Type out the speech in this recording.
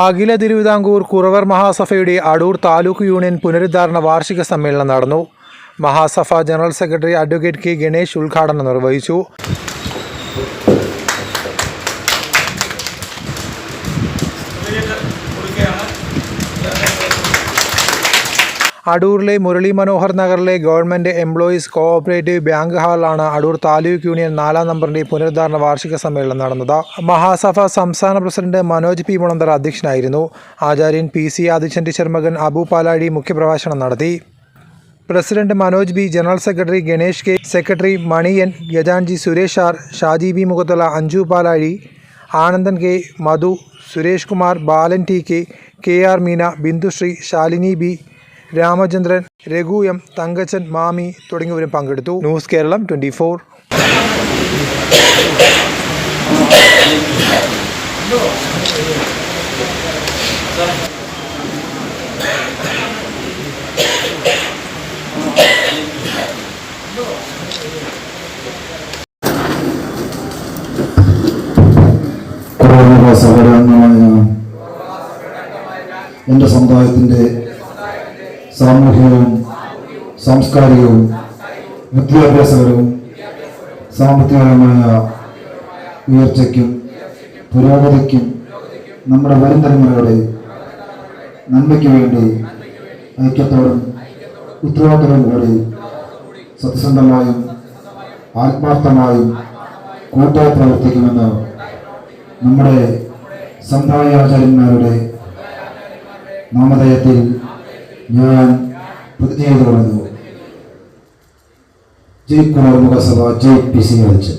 അഖില തിരുവിതാംകൂർ കുറവർ മഹാസഭയുടെ അടൂർ താലൂക്ക് യൂണിയൻ പുനരുദ്ധാരണ വാർഷിക സമ്മേളനം നടന്നു. Mahasabha general secretary advocate K Ganesh ഉദ്ഘാടനം നിർവഹിച്ചു. അടൂരിലെ മുരളി മനോഹർ നഗറിലെ ഗവൺമെന്റ് എംപ്ലോയീസ് കോഓപ്പറേറ്റീവ് ബാങ്ക് ഹാളിലാണ് അടൂർ താലൂക്ക് യൂണിയൻ നാലാം നമ്പറിന്റെ പുനരുദ്ധാരണ വാർഷിക സമ്മേളനം നടന്നത്. മഹാസഭ സംസ്ഥാന പ്രസിഡന്റ് മനോജ് പി. മുളന്തർ അധ്യക്ഷനായിരുന്നു. ആചാര്യൻ P. C. Adichan teacher Abu Palazhi മുഖ്യപ്രഭാഷണം നടത്തി. President Manoj B. General secretary Ganesh K. Secretary Maniyan Gajanji Suresh R. Shaji B. Mukhathala Anju Palazhi Anandan K. Madhu Suresh Kumar Balan T. K. K. R. Meena Bindusree Shalini B. Ramachandran Raghu M Thankachan Mami തുടങ്ങിയവരും പങ്കെടുത്തു. News Kerala twenty four. എന്റെ സമുദായത്തിന്റെ സാമൂഹികവും സാംസ്കാരികവും വിദ്യാഭ്യാസപരവും സാമ്പത്തികപരമായ ഉയർച്ചയ്ക്കും പുരോഗതിക്കും നമ്മുടെ വരും തലമുറയുടെ നന്മയ്ക്ക് വേണ്ടി ഐക്യത്തോടും ഉത്തരവാദിത്തവും കൂടി സത്യസന്ധമായും ആത്മാർത്ഥമായും കൂട്ടായി പ്രവർത്തിക്കുമെന്ന് നമ്മുടെ സമുദായാചാര്യന്മാരുടെ നാമധേയത്തിൽ ഞാൻ പ്രതിജ്ഞ പറയുന്നു ജയ് കുമാർ മുഖസഭ ജയ് പി സി കളിച്ച്.